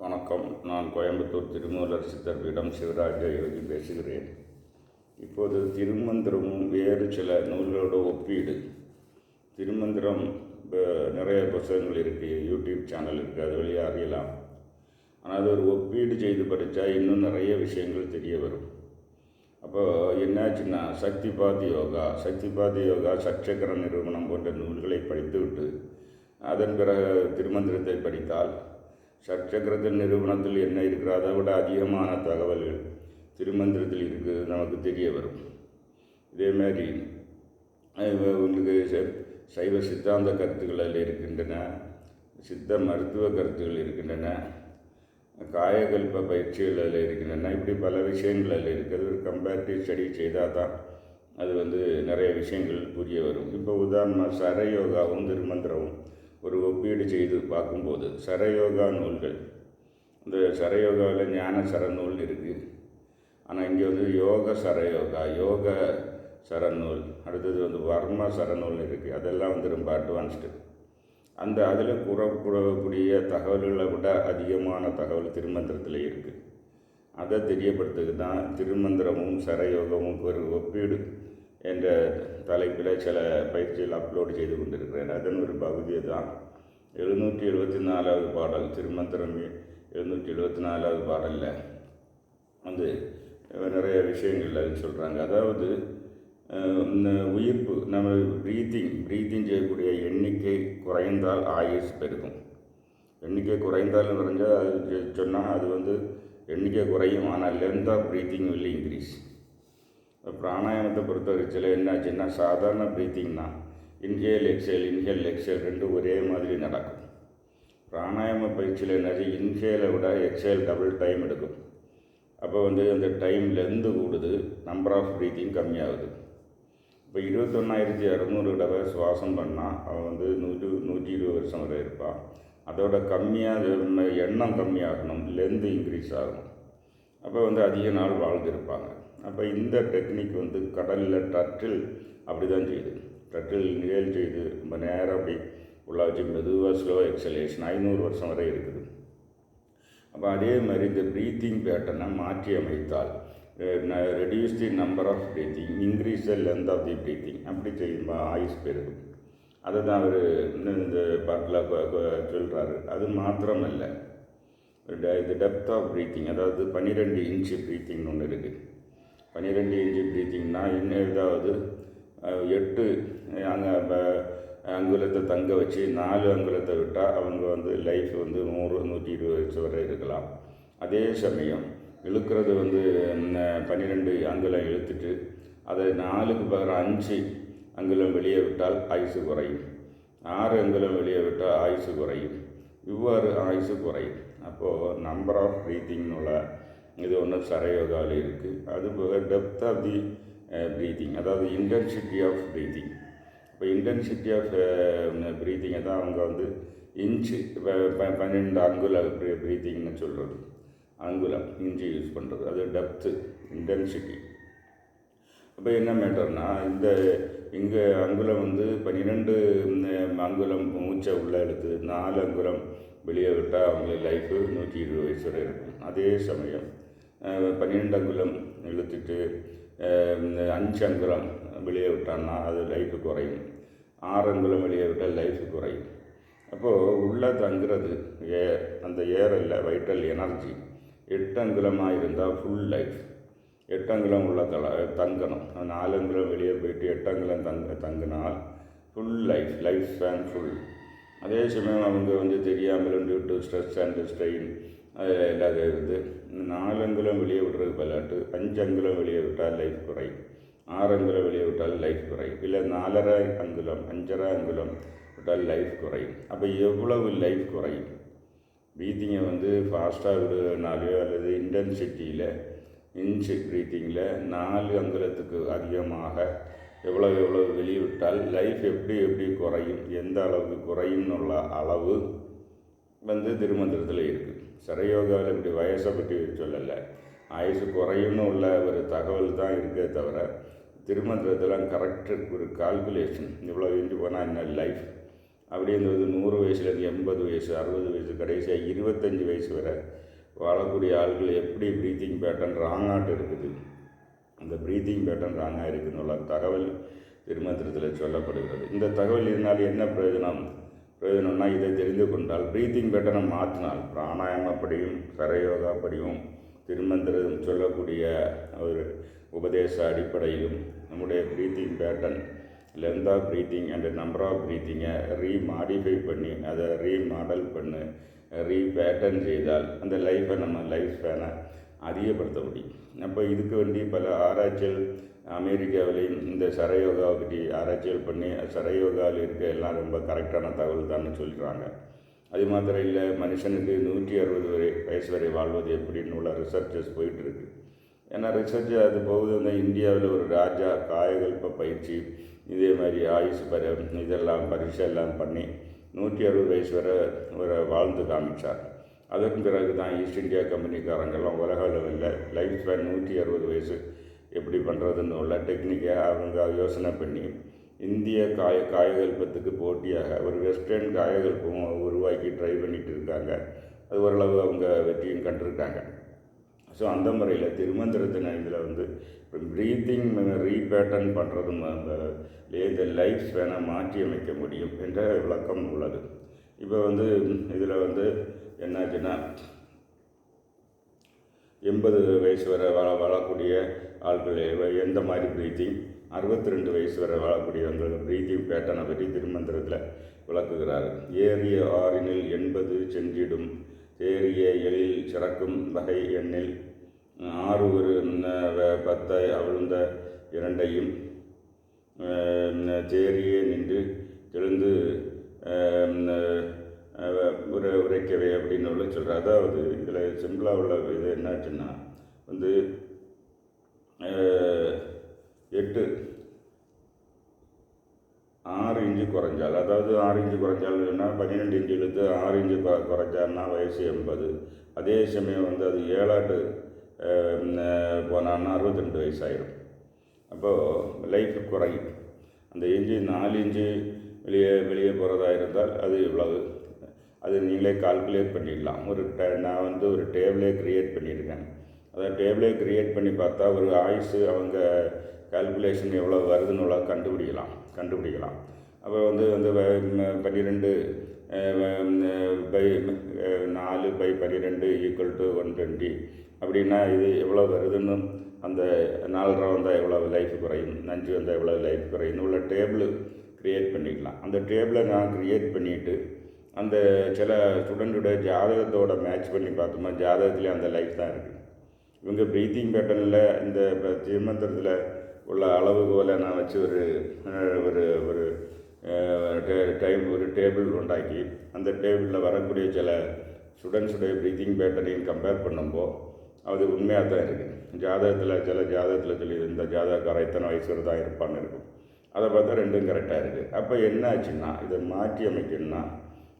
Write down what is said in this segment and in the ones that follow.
வணக்கம். நான் கோயம்புத்தூர் திருமூலர் சித்தர் பீடம் சிவராஜ யோகி பேசுகிறேன். இப்போது திருமந்திரமும் வேறு சில நூல்களோட ஒப்பீடு. திருமந்திரம் நிறைய புத்தகங்கள் இருக்குது யூடியூப் சேனல் இருக்குது அது வழியாக அறியலாம் ஆனால் அது ஒரு ஒப்பீடு செய்து படித்தா இன்னும் நிறைய விஷயங்கள் தெரிய வரும். அப்போ என்னாச்சுன்னா சக்திபாத் யோகா சக்திபாத் யோகா சச்சக்கர நிறுவனம் போன்ற நூல்களை படித்துவிட்டு அதன் பிறகு திருமந்திரத்தை படித்தால் சட்சக்கரத்தின் நிறுவனத்தில் என்ன இருக்கிறோ அதை விட அதிகமான தகவல்கள் திருமந்திரத்தில் இருக்குது நமக்கு தெரிய வரும். இதே மாதிரி உங்களுக்கு ச- சைவ சித்தாந்த கருத்துக்கள் அதில் இருக்கின்றன சித்த மருத்துவ கருத்துக்கள் இருக்கின்றன காயகல்ப பயிற்சிகள் அதில் இருக்கின்றன இப்படி பல விஷயங்கள் அதில் இருக்குது. ஒரு கம்பேரிட்டிவ் ஸ்டடி செய்தால் தான் அது வந்து நிறைய விஷயங்கள் புரிய வரும். இப்போ உதாரணமாக சரயோகாவும் திருமந்திரமும் ஒரு ஒப்பீடு செய்து பார்க்கும்போது சரயோகா நூல்கள். இந்த சரயோகாவில் ஞான சரநூல் இருக்குது ஆனால் இங்கே வந்து யோக சரயோகா யோக சரநூல் அடுத்தது வந்து வர்ம சரநூல் இருக்குது அதெல்லாம் வந்து ரொம்ப அட்வான்ஸ்டு அந்த அதில் கூறக்கூடக்கூடிய தகவல்களை விட அதிகமான தகவல் திருமந்திரத்தில் இருக்குது அதை தெரியப்படுத்துக்கு தான் திருமந்திரமும் சரயோகமும் ஒரு ஒப்பீடு என்ற தலைப்பில் சில பயிற்சிகள் அப்லோடு செய்து கொண்டிருக்கிறேன். அதன் ஒரு பகுதியை தான் எழுநூற்றி எழுபத்தி நாலாவது பாடல் திருமந்திரம் எழுநூற்றி எழுபத்தி நாலாவது பாடலில் வந்து நிறைய விஷயங்கள் அது சொல்கிறாங்க அதாவது இந்த உயிர்ப்பு நம்ம ப்ரீத்திங் ப்ரீத்திங் செய்யக்கூடிய எண்ணிக்கை குறைந்தால் ஆயுஸ் பெருகும். எண்ணிக்கை குறைந்தாலும் குறைஞ்சால் அது சொன்னால் அது வந்து எண்ணிக்கை குறையும் ஆனால் length of breathing will increase பிராணாயாமத்தை பொறுத்த வரைச்சில் என்னாச்சுன்னா சாதாரண ப்ரீத்திங்னா இன்ஹேல் எக்ஸேல் இன்ஹேல் எக்ஸேல் ரெண்டும் ஒரே மாதிரி நடக்கும். பிராணாயாம பயிற்சியில் என்னாச்சு இன்ஹேலை விட எக்ஸேல் டபுள் டைம் எடுக்கும். அப்போ வந்து அந்த டைம் லென்த்து கூடுது நம்பர் ஆஃப் ப்ரீத்திங் கம்மியாகுது. இப்போ இருபத்தொன்னாயிரத்தி இரநூறு தடவை சுவாசம் பண்ணால் அவன் வந்து நூற்றி நூற்றி இருபது வருஷம் வரை இருப்பான் அதோட கம்மியாக எண்ணம் கம்மியாகணும் லென்த்து இன்க்ரீஸ் ஆகணும். அப்போ வந்து அதிக நாள் வாழ்ந்திருப்பாங்க. அப்போ இந்த டெக்னிக் வந்து கடலில் டட்டில் அப்படி தான் செய்யுது. டட்டில் நிழல் செய்து ரொம்ப நேரம் அப்படி உள்ள வச்சு மெதுவாக ஸ்லோ எக்ஸலேஷன் ஐநூறு வருஷம் வரை இருக்குது. அப்போ அதே மாதிரி இந்த ப்ரீத்திங் பேட்டர்னை மாற்றி அமைத்தால் reduce the number of breathing increase the length of the breathing அப்படி செய்யும்போது ஆயுஸ் பெருகும். அதை தான் அவர் இந்த பாட்டில் சொல்கிறாரு அது மாத்திரமல்ல. இது டெப்த் ஆஃப் ப்ரீத்திங் அதாவது பன்னிரெண்டு இன்ச்சு ப்ரீத்திங்னு ஒன்று இருக்குது பன்னிரெண்டு இன்ச்சு ப்ரீத்திங்னா இன்னும் ஏதாவது எட்டு அங்கே அங்குலத்தை தங்க வச்சு நாலு அங்குலத்தை விட்டால் அவங்க வந்து லைஃப் வந்து நூறு நூற்றி இருபது வருஷம் வரை இருக்கலாம். அதே சமயம் இழுக்கிறது வந்து பன்னிரெண்டு அங்குலம் இழுத்துட்டு அதை நாலுக்கு பகரம் அஞ்சு அங்குலம் வெளியே விட்டால் ஆயுசு குறையும். ஆறு அங்குலம் வெளியே விட்டால் ஆயுசு குறையும். இவ்வாறு ஆயுசு குறையும். அப்போது நம்பர் ஆஃப் ப்ரீத்திங்னுள்ள இது ஒன்று சரயோகாவில் இருக்குது அது போக டெப்த் ஆஃப் தி ப்ரீத்திங் அதாவது இன்டென்சிட்டி ஆஃப் ப்ரீத்திங் இப்போ இன்டென்சிட்டி ஆஃப் ப்ரீத்திங்கை தான் அவங்க வந்து இன்ச்சு பன்னெண்டு அங்குல ப்ரீத்திங்னு சொல்கிறது அங்குலம் இன்ச்சு யூஸ் பண்ணுறது அது டெப்த்து இன்டென்சிட்டி அப்போ என்ன மேட்டர்னா இந்த இங்கே அங்குலம் வந்து பன்னிரெண்டு அங்குலம் மூச்சை உள்ளே எடுத்து நாலு அங்குலம் வெளியே விட்டால் அவங்களுக்கு லைஃபு நூற்றி இருபது வயசு வரை இருக்கும். அதே சமயம் பன்னிரெண்டங்குலம் பன்னிரெண்டு அங்குலம் இழுத்துட்டு அஞ்சு அங்குலம் வெளியே விட்டான்னா அது லைஃபு குறையும். ஆறு அங்குலம் வெளியே விட்டால் லைஃபு குறையும். அப்போது உள்ளே தங்குறது ஏர் அந்த ஏரில் வைட்டல் எனர்ஜி எட்டு அங்குலமாக இருந்தால் ஃபுல் லைஃப் எட்டங்குலம் உள்ள தல தங்கணும். நாலு அங்குலம் வெளியே போயிட்டு எட்டங்குலம் தங்க தங்கினால் full life life span full அதே சமயம் அவங்க வந்து தெரியாமல் டியூ ஸ்ட்ரெஸ் அண்ட் ஸ்ட்ரெயின் இல்லாத இருந்து நாலு அங்குலம் வெளியே விடுறது விளையாட்டு அஞ்சு அங்குலம் வெளியே விட்டால் லைஃப் குறையும் ஆறு அங்குலம் வெளியே விட்டால் லைஃப் குறையும் இல்லை நாலரை அங்குலம் அஞ்சரை அங்குலம் விட்டால் லைஃப் குறையும் அப்போ எவ்வளவு லைஃப் குறையும் ப்ரீத்திங்கை வந்து ஃபாஸ்ட்டாக விடுறதுனாலையோ அல்லது இன்டென்சிட்டியில் இன்ச்சு ப்ரீத்திங்கில் நாலு அங்குலத்துக்கு அதிகமாக எவ்வளோ எவ்வளோ வெளியே விட்டால் லைஃப் எப்படி எப்படி குறையும் எந்த அளவுக்கு குறையும்னுள்ள அளவு வந்து திருமந்திரத்தில் இருக்குது சரயோகாவில் இப்படி வயசை பற்றி சொல்லலை. ஆயுசு குறையும்னு உள்ள ஒரு தகவல் தான் இருக்கே தவிர திருமந்திரத்தில் கரெக்ட் ஒரு கால்குலேஷன் இவ்வளோ இஞ்சி போனால் என்ன லைஃப் அப்படின்றது நூறு வயசுலேருந்து எண்பது வயசு அறுபது வயசு கடைசியாக இருபத்தஞ்சி வயசு வரை வாழக்கூடிய ஆள்கள் எப்படி ப்ரீத்திங் பேட்டர்ன் ராங்காட்டு இருக்குது? அந்த ப்ரீத்திங் பேட்டர்ன் ராங்காக இருக்குன்னுள்ள தகவல் திருமந்திரத்தில் சொல்லப்படுகிறது. இந்த தகவல் இருந்தால் என்ன பிரயோஜனம்? பிரயோஜனம்னா இதை தெரிந்து கொண்டால் ப்ரீத்திங் பேட்டனை மாற்றினால் பிராணாயாமப்படியும் சரயோகாப்படியும் திருமந்திரம் சொல்லக்கூடிய ஒரு உபதேச அடிப்படையிலும் நம்முடைய breathing pattern length of breathing and number of ப்ரீத்திங்கை remodify பண்ணி அதை ரீமாடல் பண்ணு ரீ பேட்டர்ன் செய்தால் அந்த லைஃப்பை நம்ம லைஃப் ஸ்பேனை அதிகப்படுத்த முடியும். அப்போ இதுக்கு வேண்டி பல ஆராய்ச்சிகள் அமெரிக்காவிலையும் இந்த சரயோகாவை பற்றி ஆராய்ச்சிகள் பண்ணி சரயோகாவில் இருக்க எல்லாம் ரொம்ப கரெக்டான தகவல் தான் சொல்கிறாங்க அது மாத்திரம் இல்லை மனுஷனுக்கு நூற்றி அறுபது வரை வயசு வரை வாழ்வது எப்படின்னு உள்ள ரிசர்ச்சஸ் போயிட்டுருக்கு. ஏன்னா ரிசர்ச் அது போகுது வந்து இந்தியாவில் ஒரு ராஜா காயகல்ப பயிற்சி இதே மாதிரி ஆயுஷ் பர இதெல்லாம் பரீட்சை எல்லாம் பண்ணி நூற்றி அறுபது வயசு வரை ஒரு வாழ்ந்து காமிச்சார். அதற்கு பிறகு தான் ஈஸ்ட் இந்தியா கம்பெனிக்காரங்கெல்லாம் உலக அளவில் லைஃப் ஸ்பேன் நூற்றி அறுபது வயசு எப்படி பண்ணுறதுன்னு உள்ள டெக்னிக்கை அவங்க யோசனை பண்ணி இந்திய காய காயகல்பத்துக்கு போட்டியாக ஒரு வெஸ்டர்ன் காயகல்பம் உருவாக்கி ட்ரை பண்ணிகிட்டு இருக்காங்க. அது ஓரளவு அவங்க வெற்றியும் கண்டிருக்காங்க. ஸோ அந்த முறையில் திருமந்திரத்தின இதில் வந்து ப்ரீத்திங் ரீபேட்டர்ன் பண்ணுறது இந்த லைஃப் ஸ்பேனை மாற்றி அமைக்க முடியும் என்ற விளக்கம் உள்ளது. இப்போ வந்து இதில் வந்து என்னாச்சுன்னா எண்பது வயசு வரை வாழ வாழக்கூடிய ஆட்கள் எந்த மாதிரி ப்ரீத்திங் அறுபத்தி ரெண்டு வயசு வரை வாழக்கூடிய அந்த ப்ரீத்திங் பேட்டர்னை பற்றி திருமந்திரத்தில் விளக்குகிறார். ஏறிய ஆறினில் எண்பது சென்றிடும். தேறிய எழில் சிறக்கும் வகை எண்ணில் ஆறு ஒரு பத்தை அவிழ்ந்த இரண்டையும் தேறியே நின்று எழுந்து உரை உரைக்கவே அப்படின்னு உள்ள சொல்கிறேன் அதாவது இதில் சிம்பிளாக உள்ள இது என்னாச்சுன்னா வந்து எட்டு. ஆறு இன்ச்சு குறைஞ்சால் அதாவது ஆறு இன்ச்சு குறைஞ்சால்னா பன்னிரெண்டு இன்ச்சு இழுத்து ஆறு இன்ச்சு குறை குறைஞ்சான்னா வயசு எண்பது. அதே சமயம் வந்து அது ஏழாட்டு போனான்னா அறுபத்தெண்டு வயசு ஆயிடும் அப்போது லைஃப் குறையும். அந்த இஞ்சி நாலு இன்ச்சு வெளியே வெளியே போகிறதா இருந்தால் அது இவ்வளவு. அது நீங்களே கால்குலேட் பண்ணிடலாம். ஒரு நான் வந்து ஒரு டேபிளே க்ரியேட் பண்ணியிருக்கேன். அதை டேபிளே க்ரியேட் பண்ணி பார்த்தா ஒரு ஆயுசு அவங்க கால்குலேஷன் எவ்வளோ வருதுன்னு கண்டுபிடிக்கலாம் கண்டுபிடிக்கலாம். அப்போ வந்து வந்து பன்னிரெண்டு பை நாலு பை பன்னிரெண்டு ஈக்குவல் டு ஒன் டுவெண்ட்டி அப்படின்னா இது எவ்வளோ வருதுன்னு அந்த நாலரை வந்தால் எவ்வளோ லைஃப் குறையும் அஞ்சு வந்தால் எவ்வளோ லைஃப் குறையும் உள்ள டேபிள் க்ரியேட் பண்ணிக்கலாம். அந்த டேபிளை நான் க்ரியேட் பண்ணிவிட்டு அந்த சில ஸ்டூடெண்ட்டோட ஜாதகத்தோட மேட்ச் பண்ணி பார்த்தோமா ஜாதகத்துலேயே அந்த லைஃப் தான் இருக்குது இவங்க ப்ரீத்திங் பேட்டர்னில் இந்த திருமந்திரத்தில் உள்ள அளவுகோலை நான் வச்சு ஒரு ஒரு ஒரு டைம் ஒரு டேபிள் உண்டாக்கி அந்த டேபிளில் வரக்கூடிய சில ஸ்டூடெண்ட்ஸுடைய ப்ரீத்திங் பேட்டர்னையும் கம்பேர் பண்ணும்போது அது உண்மையாக தான் இருக்குது ஜாதகத்தில் சில ஜாதகத்தில் சொல்லி இந்த ஜாதகக்காரன் இத்தனை வயசு தான் இருப்பான்னு இருக்கும். அதை பார்த்தா ரெண்டும் கரெக்டாக இருக்குது அப்போ என்ன ஆச்சுன்னா இதை மாற்றி அமைக்கணும்னா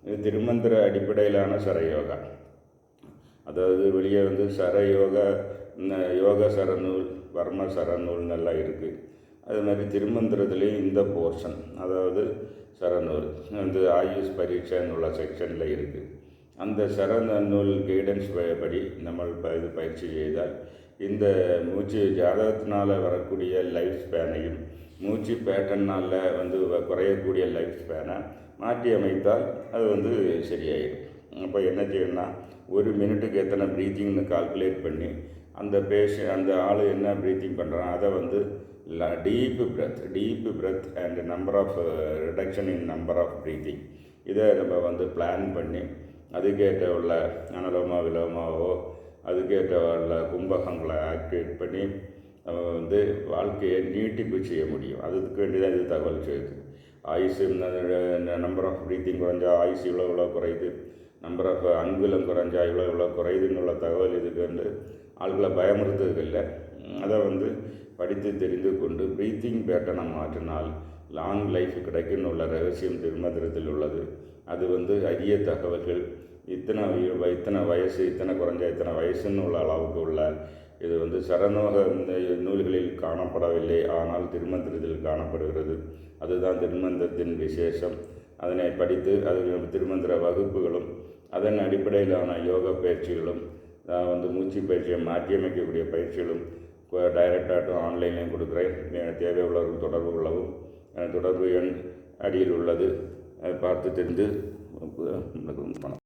இது திருமந்திர அடிப்படையிலான சரயோகா. அதாவது வெளியே வந்து சரயோக யோக சரநூல் வர்ம சரநூல் நல்லா இருக்குது அது மாதிரி திருமந்திரத்துலேயும் இந்த போர்ஷன் அதாவது சரநூல் வந்து ஆயுஷ் பரீட்சைன்னு உள்ள செக்ஷனில் இருக்குது அந்த சரண நூல் கைடன்ஸ் படி நம்ம இது பயிற்சி செய்தால் இந்த மூச்சு ஜாதகத்தினால் வரக்கூடிய லைஃப் ஸ்பேனையும் மூச்சு பேட்டர்னால் வந்து குறையக்கூடிய லைஃப் ஸ்பேனை மாற்றி அமைத்தால் அது வந்து சரியாயிடும். அப்போ என்ன செய்யணும்னா ஒரு மினிட்டுக்கு எத்தனை ப்ரீத்திங்னு கால்குலேட் பண்ணி அந்த பேஷ அந்த ஆள் என்ன ப்ரீத்திங் பண்ணுறான் அதை வந்து deep breath deep breath and number of reduction in number of breathing இதை நம்ம வந்து பிளான் பண்ணி அதுக்கேற்ற உள்ள அனலோமா விலோமாவோ அதுக்கேற்ற உள்ள கும்பகங்களை ஆக்டிவேட் பண்ணி நம்ம வந்து வாழ்க்கையை நீட்டிப்பு செய்ய முடியும். அதுக்கு வேண்டியதான் இது தகவல் செய்யுது ஆயுசு நம்பர் ஆஃப் ப்ரீத்திங் குறைஞ்சா ஆயுசு இவ்வளோ இவ்வளோ குறையுது? நம்புகிற ஆஃப் அங்குலம் குறைஞ்சா இவ்வளோ இவ்வளோ குறையுதுன்னு உள்ள தகவல் இதுக்கு வந்து ஆள்களை பயமுறுத்துறது இல்லை. அதை வந்து படித்து தெரிந்து கொண்டு ப்ரீத்திங் பேட்டனை மாற்றினால் லாங் லைஃப் கிடைக்குன்னு உள்ள ரகசியம் திருமந்திரத்தில் உள்ளது. அது வந்து அரிய தகவல்கள். இத்தனை இத்தனை வயசு இத்தனை குறைஞ்ச இத்தனை வயசுன்னு உள்ள அளவுக்கு உள்ள இது வந்து சரணோக நூல்களில் காணப்படவில்லை. ஆனால் திருமந்திரத்தில் காணப்படுகிறது. அதுதான் திருமந்திரத்தின் விசேஷம். அதனை படித்து அதில் திருமந்திர வகுப்புகளும் அதன் அடிப்படையிலான யோகா பயிற்சிகளும் நான் வந்து மூச்சு பயிற்சியை மாற்றியமைக்கக்கூடிய பயிற்சிகளும் இப்போ டைரக்டாகட்டும் ஆன்லைன்லையும் கொடுக்குறேன் எனக்கு தேவை உள்ளவர்கள் தொடர்பு கொள்ளவும் தொடர்பு எண் அடியில் உள்ளது அதை பார்த்து தெரிந்து பணம்